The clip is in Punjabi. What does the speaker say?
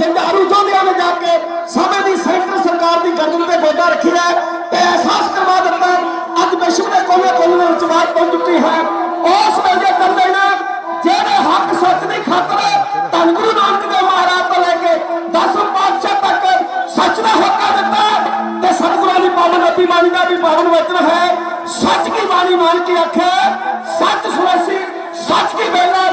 ਜੰਡਾਰੂ ਜੋਧਿਆਂ ਨੇ ਜਾ ਕੇ ਸਮੇਂ ਦੀ ਸੈਂਟਰ ਸਰਕਾਰ ਦੀ ਗਰਦਨ ਤੇ ਗੋਡਾ ਰੱਖਿਆ ਤੇ ਅਹਿਸਾਸ ਕਰਵਾ ਦਿੱਤਾ ਅੱਜ ਵਿਸ਼ਵ ਦੇ ਕੋਨੇ ਕੋਨੇ ਵਿੱਚ ਬਾਤ ਪਹੁੰਚ ਚੁੱਕੀ ਹੈ। ਉਸ ਵੇਲੇ ਕਰ ਦੇਣਾ ਜਿਹੜੇ ਹੱਕ ਸੱਚ ਦੀ ਖਾਤਰ ਧੰਨ ਗੁਰੂ ਨਾਨਕ ਦੇਵ ਮਹਾਰਾਜ ਤੋਂ ਲੈ ਕੇ ਦਸ ਪਾਤਸ਼ਾਹ ਤੱਕ ਸੱਚ ਦਾ ਹੋਕਾ ਦਿੱਤਾ ਤੇ ਸਤਿਗੁਰਾਂ ਦੀ ਪਾਵਨ ਅਤੀ ਬਾਣੀ ਦਾ ਵੀ ਪਾਵਨ ਵਚਨ ਹੈ। ਸੱਚ ਕੀ ਬਾਣੀ ਮਾਨ ਕੇ ਆਖੇ? ਸੱਚ ਸੁਣਾਸੀ, ਸੱਚ ਕੀ ਬੇਲਾ